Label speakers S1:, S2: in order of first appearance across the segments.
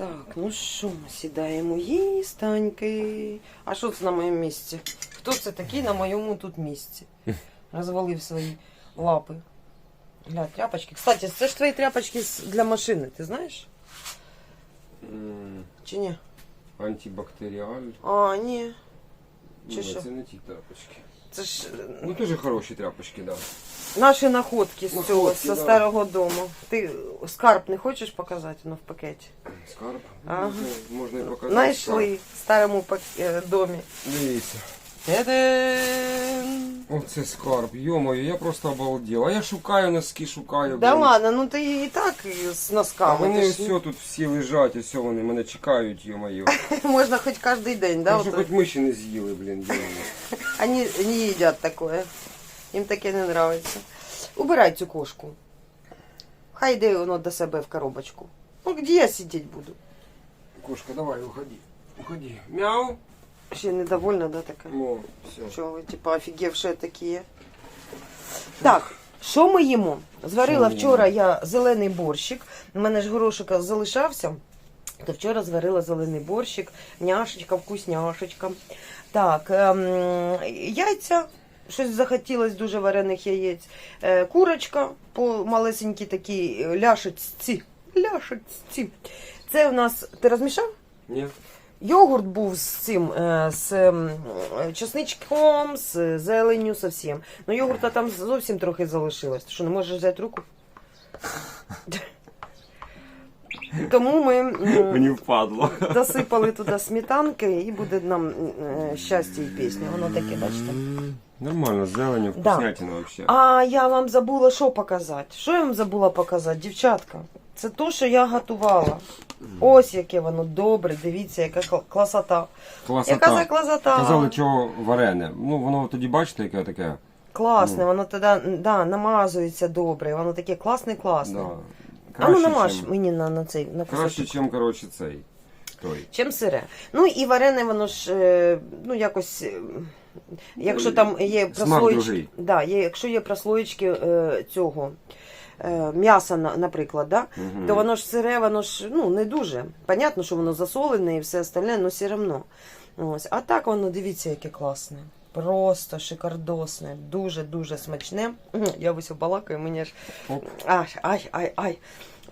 S1: Так, ну що, ми сідаємо їстаньки. А що це на моєму місці? Хто це такий на моєму тут місці? Розвалив свої лапи. Гля, тряпочки. Кстати, це ж твої тряпочки для машини, ти знаєш? Чи ні?
S2: Антибактеріаль.
S1: А, ні. Чи
S2: Ні,
S1: що?
S2: це не ті тряпочки.
S1: Це ж е,
S2: Ну дуже хороші тряпочки, да.
S1: Наші находки з
S2: Находки,
S1: цього,
S2: да.
S1: старого дому. Ти скарб не хочеш показати ну, в пакеті?
S2: Скарб.
S1: Ага.
S2: Можна, можна і показати.
S1: Знайшли в старому пак... е, домі.
S2: скарб. Дивіться.
S1: Та-дам!
S2: Оце скарб. Йомою, я просто обалдел. А я шукаю носки, шукаю.
S1: Да
S2: блін.
S1: ладно, ну ти і так з
S2: А
S1: носками.
S2: вони
S1: ти ж
S2: тут всі лежать, ось вони мене чекають, йомою.
S1: Можна хоч кожен день, да?
S2: Що
S1: от-
S2: хоч миші не з'їли, блін, йомою.
S1: Они не їдять таке. Їм таке не нравиться. Убирай цю кошку. Хай йде воно до себе в коробочку. Ну, де я сидіти буду?
S2: Кошка, давай, уходи. Уходи. Мяу.
S1: Ще недовольна, да, така?
S2: О, все.
S1: Що ви, типа, офігевші такі? Так, що ми їмо? Зварила
S2: Що ми
S1: вчора я зелений борщик. У мене ж горошика залишався. То вчора зварила зелений борщик, няшечка, вкусняшечка. Так, ем, яйця. Щось захотілось дуже варених яєць. Е, курочка по малесенькій такій е, ляшечці. Ляшечці. Це у нас. Ти розмішав?
S2: Ні.
S1: Йогурт був з цим, е, з ем, чесничком, з зеленню, со всім. Ну, йогурта там зовсім трохи залишилось. Ти що, не можеш взяти руку? Тому ми м,
S2: впадло.
S1: досипали туди сметанки і буде нам щастя і пісня. Воно таке, бачите.
S2: Нормально, зеленю,
S1: Да.
S2: вкуснятина вообще.
S1: А я вам забула що показати. Що я вам забула показати, дівчатка? Це то, що я готувала. Ось яке воно добре, дивіться, яка кла- класота. Яка за класота?
S2: Казали, що варене. Ну, воно тоді бачите, яке таке.
S1: Класне,
S2: Ну.
S1: воно тоді да, намазується добре, воно таке класне, класне.
S2: Да.
S1: а ну намаж
S2: чим-
S1: мені на, на цей на
S2: Краще, ніж, коротше, цей. Той.
S1: Чим сире. Ну і варене, воно ж е, ну якось. Якщо там є прослоєчки, да, є, якщо є прослоєчки е, цього е, м'яса, на- наприклад, да,
S2: Мгм.
S1: то воно ж сире, воно ж ну, не дуже. Понятно, що воно засолене і все остальне, але все одно. Ось. А так воно, дивіться, яке класне. Просто шикардосне, дуже-дуже смачне. Мгм, Я ось балакаю, мені ж
S2: Оп.
S1: ай, ай, ай, ай.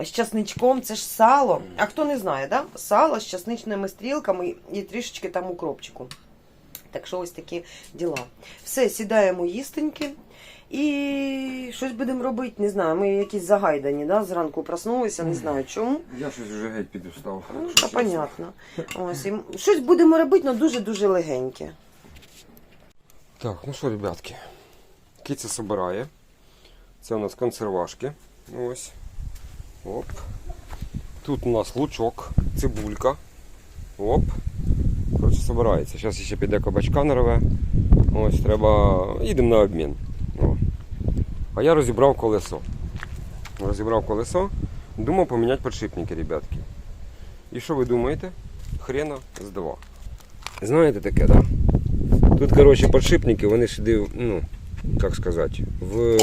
S1: З часничком це ж сало. А хто не знає, да? Сало з часничними стрілками і трішечки там укропчику. Так що ось такі діла. Все, сідаємо їстеньки. І щось будемо робити, не знаю. Ми якісь загайдані, да? зранку проснулися, не знаю чому.
S2: Я щось вже геть підустав.
S1: Ну, та понятно. Ось, і щось будемо робити, але дуже-дуже легеньке.
S2: Так, ну що, ребятки. Киця собирає. Це у нас консервашки. Ось. Оп. Тут у нас лучок, цибулька. Оп. Коротше, собирається. Зараз ще піде кабачка нарве. Ось, треба. Їдемо на обмін. О. А я розібрав колесо. Розібрав колесо. Думав поміняти подшипники, ребятки. І що ви думаєте? Хрена з два. Знаєте таке, так? Да? Тут, короче, подшипники, вони сюди, ну, як сказати, в,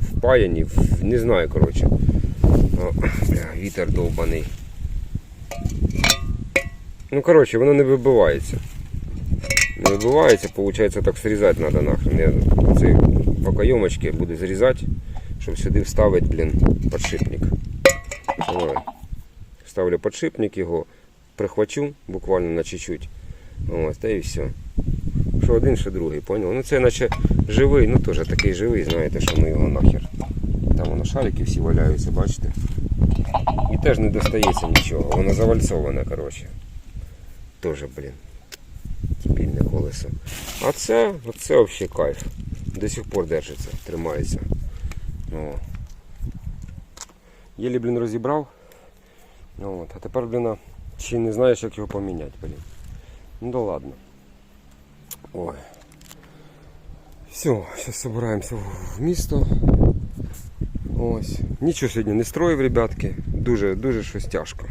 S2: впаяні, в, не знаю, короче. О, бля, вітер довбаний. Ну, короче, воно не вибивається. Не вибивається, виходить, так зрізати треба нахрен. Я ці покайомочки буду зрізати, щоб сюди вставити, блін, подшипник. Ой. Ставлю подшипник, його прихвачу буквально на чуть-чуть. Ось, та і все. Що один, що другий, поняв? Ну це наче живий, ну теж такий живий, знаєте, що ми його нахер. Там воно шарики всі валяються, бачите? І теж не достається нічого, воно завальцоване, коротше. Теж, блін. Спільне колесо. А це, оце взагалі кайф. До сих пор держиться, тримається. О. Єлі, блін, розібрав. Ну, От. А тепер, блін, ще не знаєш, як його поміняти, блін. Ну да ладно. Ой. Все, зараз збираємося в місто. Ось. Нічого сьогодні не строїв, ребятки. Дуже, дуже щось тяжко.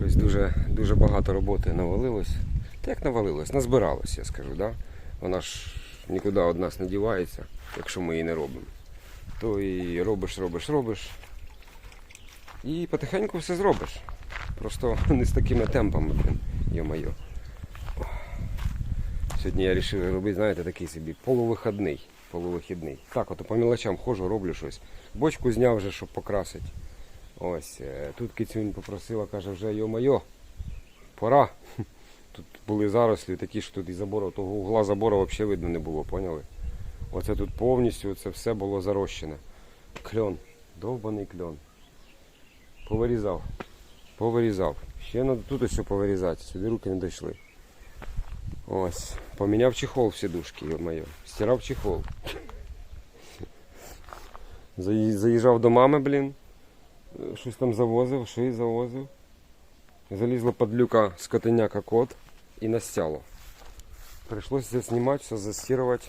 S2: Щось дуже, дуже багато роботи навалилось. Та як навалилось? Назбиралось, я скажу, да? Вона ж нікуди від нас не дівається, якщо ми її не робимо. То і робиш, робиш, робиш. І потихеньку все зробиш. Просто не з такими темпами. Йо-моє. Сьогодні я вирішив робити, знаєте, такий собі полувихідний. Полувихідний. Так, от по мілочам ходжу, роблю щось. Бочку зняв вже, щоб покрасити. Ось. е, Тут кицюнь попросила, каже, вже йо-моє, пора. Тут були зарослі такі, що тут і забору, того угла забору взагалі видно не було, поняли? Оце тут повністю це все було зарощене. Кльон, довбаний кльон. Повирізав. Повирізав. Ще треба тут ось повирізати, сюди руки не дійшли. Ось. Поміняв чехол в сідушки, моє. Стирав чехол. Заїжджав до мами, блін. Е, Щось там завозив, шиї завозив. Залізла подлюка скотиняка кот і настяло. Прийшлося знімати, все застирувати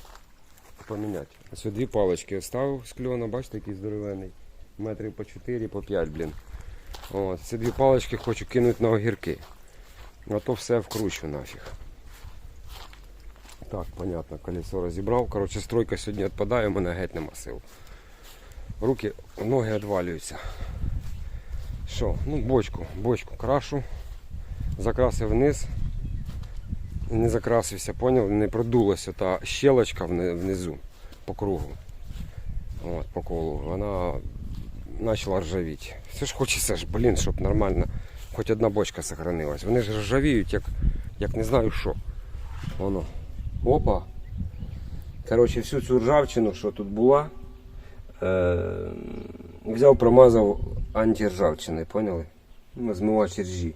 S2: і поміняти. Ось дві палички оставив з кльона, бачите, який здоровений. Метрів по 4, по 5, блін. От, ці дві палички хочу кинути на огірки. А то все вкручу нафіг. Так, понятно, колесо розібрав. Коротше, стройка сьогодні відпадає, у мене геть нема сил. Руки, ноги відвалюються. Що? Ну, бочку, бочку крашу. Закрасив вниз. Не закрасився, поняв? Не продулася та щелочка внизу по кругу. От, по колу. Вона почала ржавіти. Все ж хочеться ж, блін, щоб нормально, хоч одна бочка сохранилась. Вони ж ржавіють, як, як не знаю що. Воно. Опа. Коротше, всю цю ржавчину, що тут була, е- взяв, промазав антиржавчиною, поняли? Ну, змивач ржі.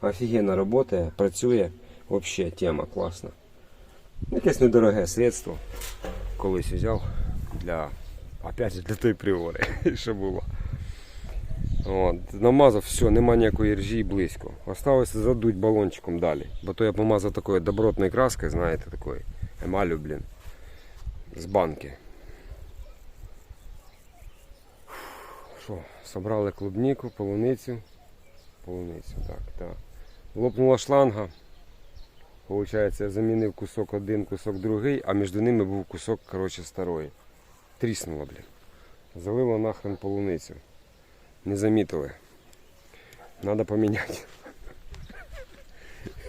S2: Офігенно працює, працює. Взагалі тема класна. Якесь недороге средство. Колись взяв для. Опять же для той приори, що було. От, намазав, все, нема ніякої ржі близько. Осталося задуть балончиком далі. Бо то я помазав такою добротною краскою, знаєте, такою емалю, блін. З банки. Що, собрали клубніку, полуницю. Полуницю, так, так. Лопнула шланга. Получається, я замінив кусок один, кусок другий, а між ними був кусок, коротше, старої. Тріснуло, блін. Залило нахрен полуницю. Не замітили. Надо поміняти.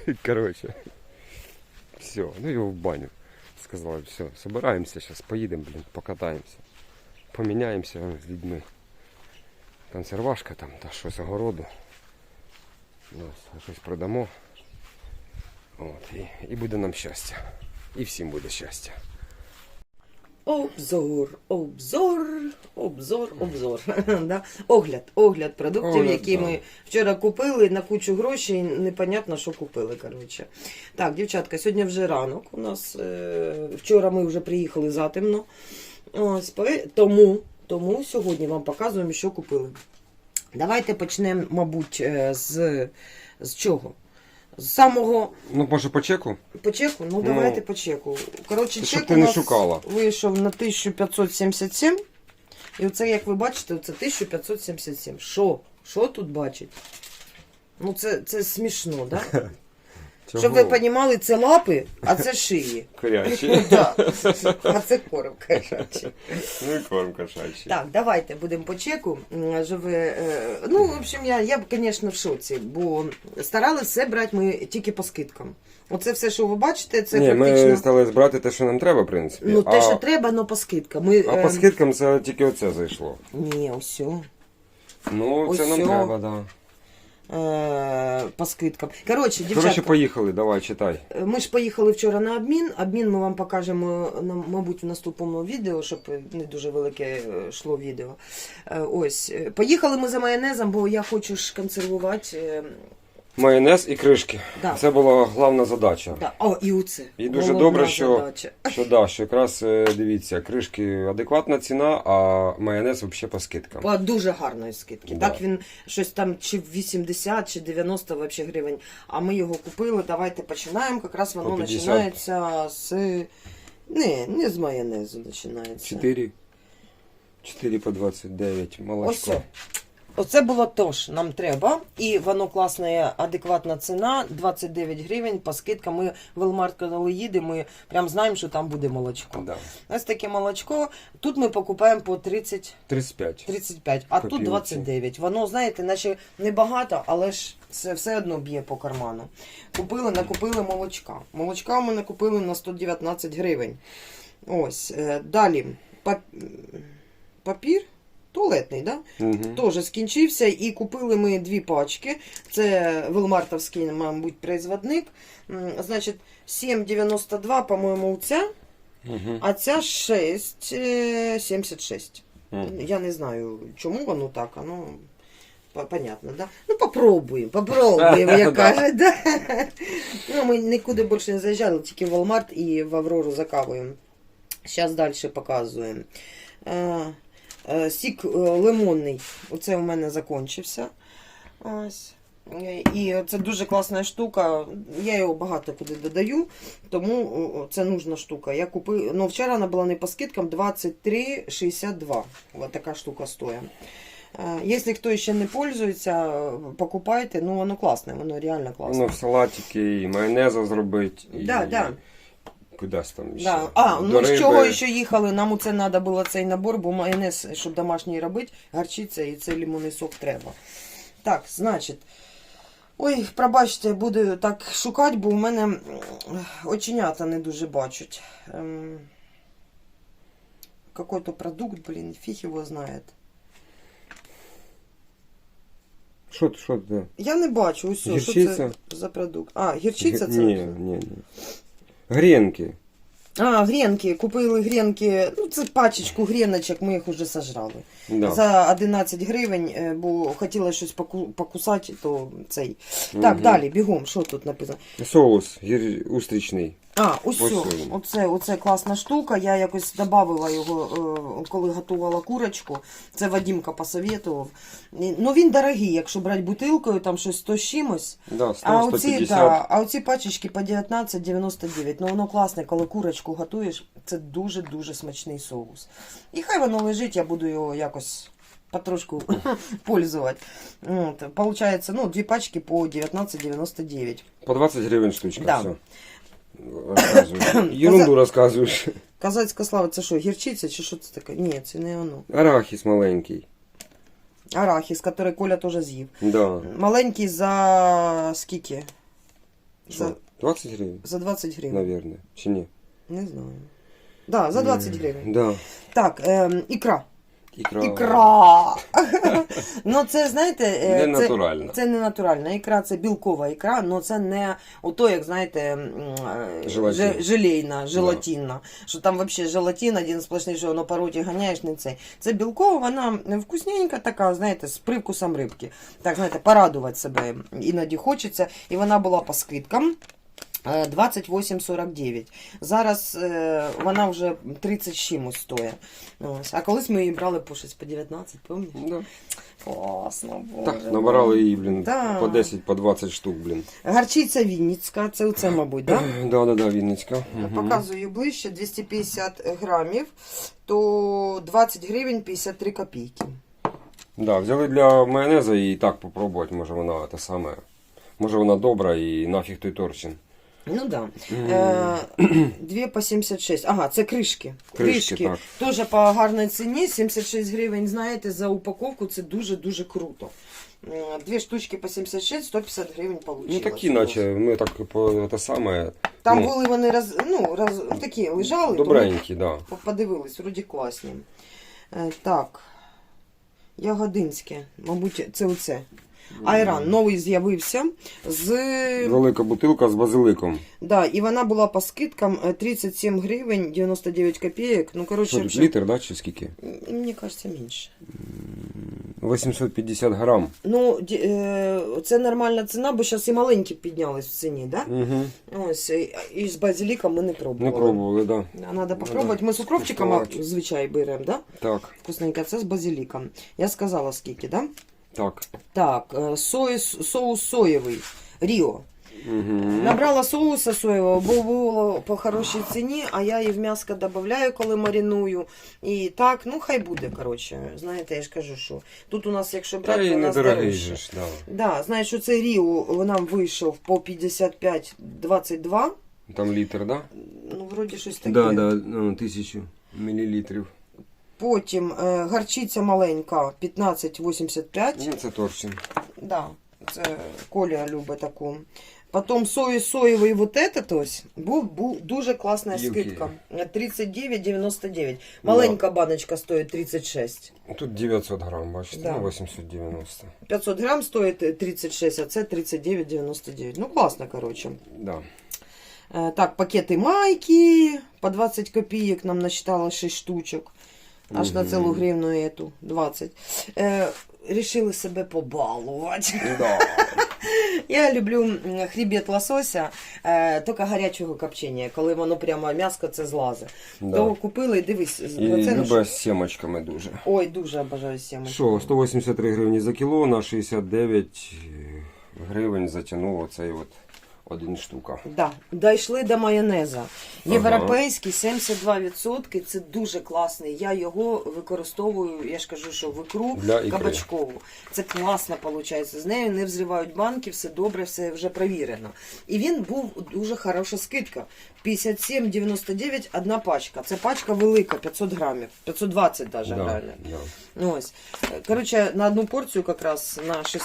S2: Коротше. Все, ну його в баню. Сказали, все, собираємося зараз, поїдемо, блін, покатаємося. Поміняємося з людьми. Консервашка там та щось огороду. Ось, щось продамо. От, і, і буде нам щастя. І всім буде щастя.
S1: Обзор, обзор, обзор, обзор. да? Огляд, огляд продуктів,
S2: Огляд,
S1: які
S2: да.
S1: ми вчора купили на кучу грошей, непонятно, що купили. Коротше. Так, дівчатка, сьогодні вже ранок у нас. Е- вчора ми вже приїхали затемно. Ось, тому, тому сьогодні вам показуємо, що купили. Давайте почнемо, мабуть, е, з, з чого? З самого
S2: Ну, може по чеку?
S1: по чеку? Ну,
S2: Ну,
S1: давайте по чеку. Коротше,
S2: щоб
S1: чек
S2: ти
S1: у
S2: не шукала.
S1: вийшов на 1577. І оце, як ви бачите, це 1577. Що? Що тут бачить? Ну, це, це смішно, так? Да? Щоб ви розуміли, це лапи, а це шиї.
S2: Корячі.
S1: Да. А це корм, коротше.
S2: Ну і корм кошачий.
S1: Так, давайте будемо по чеку. М, Що ви, е, ну, в общем, я, я, звісно, в шоці, бо старалися все брати ми тільки по скидкам. Оце все, що ви бачите, це
S2: Ні,
S1: практично.
S2: ми стали збирати те, що нам треба, в принципі.
S1: Ну, те,
S2: а,
S1: що треба, але по скидкам. Ми,
S2: а по скидкам це тільки оце зайшло.
S1: Ні, ось.
S2: Ну, це
S1: Ось
S2: нам треба, да.
S1: Е, по скидкам. Коротше,
S2: Коротше,
S1: дівчатка,
S2: поїхали, давай, читай.
S1: ми ж поїхали вчора на обмін. Обмін ми вам покажемо, на- мабуть, в наступному відео, щоб не дуже велике е, йшло відео. Е, Ось. Е, Поїхали ми за майонезом, бо я хочу ж консервувати.
S2: Майонез і кришки.
S1: Да.
S2: Це була головна задача.
S1: Да. О, і оце.
S2: І дуже
S1: Головна
S2: добре, що-
S1: задача.
S2: Що да, що якраз е, дивіться, кришки адекватна ціна, а майонез взагалі по скидкам.
S1: По дуже гарної скидки.
S2: Да.
S1: Так він щось там чи 80, чи 90 вообще гривень. А ми його купили. Давайте починаємо. Якраз воно починається з. Не, не з майонезу починається.
S2: 4. 4 по 29. Молочко.
S1: Ось. Оце було то ж нам треба. І воно класна, адекватна ціна. 29 гривень по скидкам. Ми в Велмарт, коли їдемо, ми прям знаємо, що там буде молочко.
S2: Да.
S1: Ось таке молочко. Тут ми покупаємо по 30
S2: 35.
S1: 35, а тут 29. Воно, знаєте, наче небагато, але ж Це все одно б'є по карману. Купили, накупили молочка. Молочка ми накупили на 119 гривень. Ось. е, Далі пап- папір туалетний, да?
S2: Угу.
S1: Теж скінчився і купили ми дві пачки. це Велмартовський, мабуть, производник. Значить, 7,92, по-моєму, ця,
S2: Угу.
S1: а ця 6,76. Я не знаю, чому воно так, а ну, понятно, да? Ну, попробуємо, попробуємо, як кажуть, да? Ну, ми нікуди більше не заїжджали, тільки в Walmart і в Аврору закавуємо. Зараз далі показуємо. Е, Сік е, лимонний, оце у мене закінчився. Ось. І це дуже класна штука. Я його багато куди додаю, тому це нужна штука. Я купив, ну вчора вона була не по скидкам 23,62. Ось така штука стоїть. Е, Якщо хто ще не пользується, покупайте, ну воно класне, воно реально класне.
S2: Воно в салатики і майонеза зробить. І...
S1: Да, да.
S2: Кудись там ще.
S1: Да. А, ну з чого ще їхали? Нам оце треба було цей набор, бо майонез, щоб домашній робити, гарчиця і цей лимонний сок треба. Так, значить. Ой, пробачте, буду так шукати, бо у мене оченята не дуже бачать. Ем, Какой-то продукт, блін, фіг його знає.
S2: Що, ти- що ти?
S1: Я не бачу, ось що це за продукт. А, гірчиця це?
S2: Ні, ні, ні. Гренки.
S1: А, гренки. Купили гренки. Ну, це пачечку греночок, ми їх уже сожрали.
S2: Да.
S1: За 11 гривень, е, бо хотіла щось поку- покусати, то цей. Так,
S2: угу.
S1: далі, бігом, що тут написано?
S2: Соус гір... устричний.
S1: А, ось,
S2: Ось він.
S1: оце, оце класна штука. Я якось додавала його, е, коли готувала курочку. Це Вадімка посоветував. Ну він дорогий, якщо брати бутилкою, там щось 100 з чимось.
S2: Да, 100,
S1: А оці,
S2: 150.
S1: да, а оці пачечки по 19,99. Ну воно класне, коли курочку готуєш, це дуже-дуже смачний соус. І хай воно лежить, я буду його якось потрошку пользувати. От, получається, ну, дві пачки по 19,99.
S2: По 20 гривень штучка.
S1: Да.
S2: Все. Розказуєш. Ерунду розказуєш.
S1: Казацька слава, це що, гірчиця чи що це таке? Ні, це не воно.
S2: Арахіс маленький.
S1: Арахіс, який Коля теж з'їв.
S2: Да.
S1: Маленький за скільки? За,
S2: 20 гривень,
S1: за 20 гривень.
S2: наверное. Чи ні?
S1: Не знаю. Да, за 20 гривень.
S2: Да.
S1: Так, ем, ікра.
S2: Ікра.
S1: Ікра. ну це знаєте, е,
S2: Не
S1: це, це не натуральна ікра, це білкова ікра, але це не ото, як знаєте, е,
S2: Желатин.
S1: желейна, желатинна. Що там взагалі желатин, один сплошний, що воно по роті ганяєш, не цей. Це білкова, вона вкусненька така, знаєте, з привкусом рибки. Так, знаєте, порадувати себе іноді хочеться. І вона була по скидкам. Е, 28,49. Зараз е, вона вже 30 з чимось стоїть. Ось. А колись ми її брали по щось по 19, пам'ятаєш?
S2: Да.
S1: Класно, боже.
S2: Так, набирали її, блін,
S1: Да.
S2: по 10, по 20 штук, блін.
S1: Гарчиця Вінницька, це оце, мабуть, так? Да?
S2: Да, да, да, Вінницька. Мгм.
S1: Показую ближче, 250 грамів, то 20 гривень 53 копійки.
S2: Да, взяли для майонеза і так попробувати, може вона те саме. Може вона добра і нафіг той торчин.
S1: Ну да. Е, 2 по 76. Ага, це кришки.
S2: Кришки, так.
S1: Теж по гарній ціні. 76 гривень, знаєте, за упаковку це дуже-дуже круто. Е, Дві штучки по 76, 150 гривень вийшло.
S2: Ну такі, наче, ми так по те саме.
S1: Там
S2: ну,
S1: були вони роз, ну, роз, такі лежали,
S2: Добренькі, да.
S1: подивились, вроді класні. Е, так. Ягодинське, мабуть, це оце. Айран новий з'явився з.
S2: Велика бутилка з базиликом.
S1: Да, і вона була по скидкам е, 37 гривень 99 копійок. Ну,
S2: Що
S1: коротше,
S2: тут,
S1: вже-
S2: літр, да, чи скільки?
S1: Мені кажеться, менше.
S2: 850 грам.
S1: Ну, е, це нормальна ціна, бо зараз і маленькі піднялись в ціні, да?
S2: Угу.
S1: Ось, і, з базиліком ми не пробували.
S2: Не пробували, да.
S1: Треба попробувати. Ми з укропчиком
S2: Куштувати.
S1: звичай беремо, да?
S2: Так,
S1: Вкусненько, це з базиліком. Я сказала скільки, да?
S2: Так.
S1: Так, е, сої, соус соєвий. Ріо.
S2: Угу.
S1: Набрала соуса соєвого, бо було по хорошій ціні, а я її в м'яско додаю, коли мариную. І так, ну хай буде, коротше. Знаєте, я ж кажу, що тут у нас, якщо брати, то у нас дорожче.
S2: да.
S1: Да, знаєш, що цей Ріо нам вийшов по 55,22.
S2: Там літр, да?
S1: Ну, вроді щось таке.
S2: Да, да, ну, тисячу мілілітрів.
S1: Потім е, гарчиця маленька 15,85.
S2: Ну, це торчин.
S1: Да. Це Коля любить таку. Потім сої соєвий вот этот ось був, був дуже класна скидка. 39,99. Маленька баночка стоїть 36.
S2: Тут 900 грам, бачите,
S1: Да.
S2: ну, 890.
S1: 500 грам стоїть 36, а це 39,99. Ну класно, коротше.
S2: Да.
S1: Е, Так, пакети майки по 20 копійок нам насчитало 6 штучок. Аж на цілу гривну эту 20. Е, рішили себе побалувати.
S2: Да.
S1: Я люблю хребет лосося, е, тільки гарячого копчення, коли воно прямо м'яско це злазить.
S2: да.
S1: То купили дивись,
S2: І
S1: ну,
S2: любе з сімочками дуже.
S1: Ой, дуже обожаю сімечку.
S2: Що, 183 гривні за кіло на 69 гривень затягнуло цей от один штука.
S1: Да, дійшли до майонеза. Європейський 72%, це дуже класний. Я його використовую, я ж кажу, що в ікру
S2: Для ікри.
S1: кабачкову. Це класно виходить. З нею не взривають банки, все добре, все вже перевірено. І він був дуже хороша скидка. 57,99 одна пачка. Це пачка велика, 500 грамів, 520 навіть
S2: Да,
S1: реально.
S2: да.
S1: Ось. Коротше, на одну порцію якраз на 6,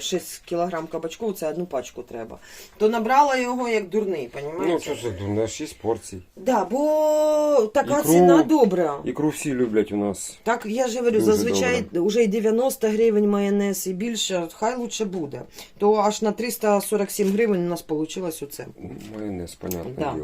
S1: 6 кілограм кабачку це одну пачку треба. То набрала його як дурний,
S2: Ну, що ж, на 6 порцій.
S1: Да, бо така
S2: Ікру-
S1: ціна добра.
S2: Ікру всі люблять у нас.
S1: Так я ж говорю,
S2: Дуже
S1: зазвичай вже і 90 гривень майонез і більше, хай лучше буде. То аж на 347 гривень у нас вийшло оце.
S2: Майонез, понятне
S1: Да.
S2: діло.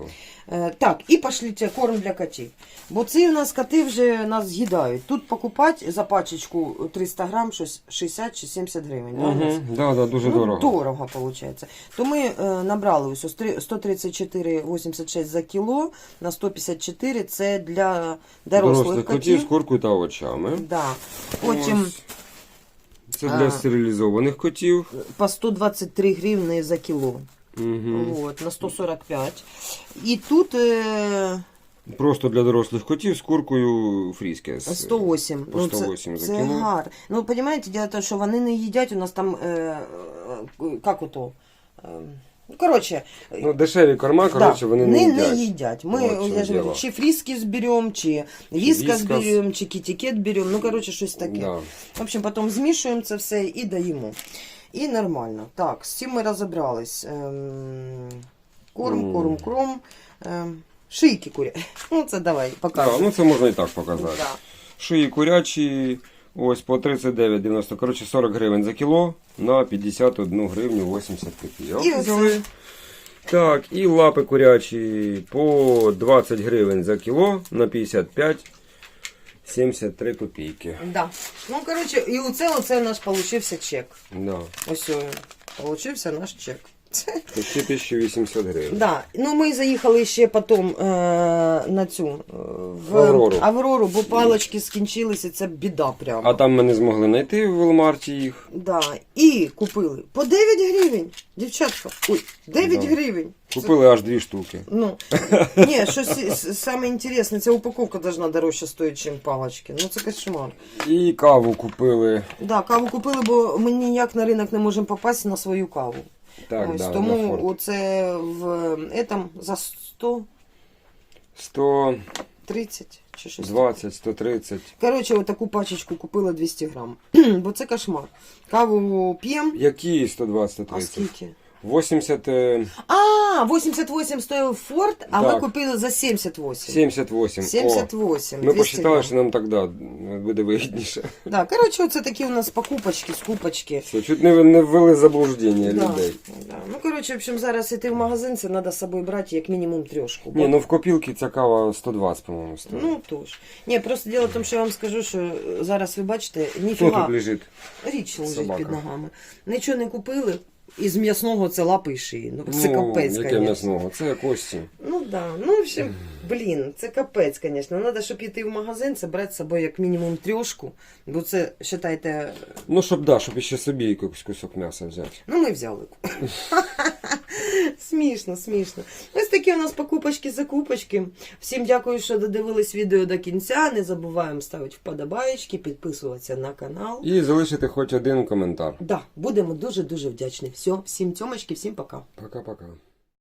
S1: Е, так, і пошліть корм для котів. Бо ці у нас коти вже нас з'їдають. Тут покупати за пачечку 300 грам щось 60 чи 70 гривень.
S2: Угу. Да, да, дуже
S1: ну,
S2: дорого.
S1: Дорого, виходить. То ми е, набрали ось ось 134,86 за кіло, на 154 це для дорослих,
S2: Дорослих
S1: котів.
S2: котів з куркою та овочами.
S1: Да. Потім
S2: Ось. Це для стерилізованих котів.
S1: по 123 гривни за кіло.
S2: Угу.
S1: От, на 145. І тут е,
S2: Просто для дорослих котів з куркою фріскес.
S1: 108.
S2: По
S1: Ну, це,
S2: 108 за
S1: це
S2: кіло.
S1: гарно. Ну, розумієте, діло тому, що вони не їдять, у нас там, е, е, як ото, е, ну, коротше,
S2: Ну, дешеві корма, коротше, вони не,
S1: не,
S2: їдять.
S1: не їдять. Ми,
S2: Вот
S1: я ж говорю, чи фріски зберемо, чи віскас. беремо, чи кітікет беремо, ну, коротше, щось таке.
S2: Да.
S1: В общем, потім змішуємо це все і даємо. І нормально. Так, з цим ми розібрались. Ем, корм,
S2: Мгм.
S1: корм, кром. Ем, шийки куря. Ну, це давай,
S2: Да,
S1: покажемо.
S2: ну це можна і так показати.
S1: Да.
S2: Шиї курячі, ось по 39,90, коротше 40 гривень за кіло на 51 гривню 80 копійок.
S1: І.
S2: Взяли. Так, і лапи курячі по 20 гривень за кіло на 55 73 копійки.
S1: Да. Ну, коротше, і оце, оце наш получився чек.
S2: Да.
S1: Ось він. Получився наш чек.
S2: Почти 1800 гривень.
S1: Да. Ну, ми заїхали ще потім е, на цю е, в
S2: Аврору.
S1: Аврору, бо палочки скінчилися, це біда прямо.
S2: А там ми не змогли знайти в Велмарті їх.
S1: Да. І купили по 9 гривень. Дівчатка, ой, 9
S2: Да.
S1: гривень.
S2: Купили аж дві штуки.
S1: Ну, ні, щось с- саме інтересне, ця упаковка должна дорожче стоїти, ніж палочки. Ну, це кошмар.
S2: І каву купили.
S1: Да, каву купили, бо ми ніяк на ринок не можемо попасти на свою каву.
S2: Так,
S1: Ось,
S2: да,
S1: тому оце в этом за 100
S2: 100...
S1: 30 чи щось.
S2: 130.
S1: Коротше, отаку пачечку купила 200 грам. Бо це кошмар. Каву п'ємо.
S2: Які 120,
S1: А
S2: 130?
S1: скільки?
S2: 80, е,
S1: А, 88 стоїв Форд, а
S2: Так.
S1: купили за 78.
S2: 78. О,
S1: 78.
S2: ми
S1: 200
S2: посчитали,
S1: грам.
S2: що нам тоді буде вигідніше.
S1: Да, коротше, оце такі у нас покупочки, скупочки.
S2: Все, чуть не, не ввели в заблуждення
S1: Да,
S2: людей.
S1: да. Ну, коротше, в общем, зараз іти в магазин, це треба з собою брати як мінімум трьошку.
S2: Ні, ну в копілки ця кава 120, по-моєму, стоїть.
S1: Ну, тож. Ні, просто діло в тому, що я вам скажу, що зараз ви бачите,
S2: Хто
S1: ніфіга,
S2: тут лежить?
S1: річ лежить
S2: Собака.
S1: під ногами. Нічого не купили, із м'ясного це лапи і шиї. Ну, це капець,
S2: яке
S1: конечно.
S2: м'ясного? Це кості.
S1: Ну да, ну в общем, блін, це капець, звісно. Треба, щоб йти в магазин, це брати з собою як мінімум трьошку, бо це, вважайте,
S2: Ну, щоб, да, щоб ще собі якийсь кусок м'яса взяти.
S1: ну ми взяли. смішно, смішно. Ось такі у нас покупочки-закупочки. Всім дякую, що додивились відео до кінця. Не забуваємо ставити вподобаєчки, підписуватися на канал.
S2: І залишити хоч один коментар.
S1: Да, будемо дуже-дуже вдячні. Все, всім тьомочки, всім пока.
S2: Пока-пока.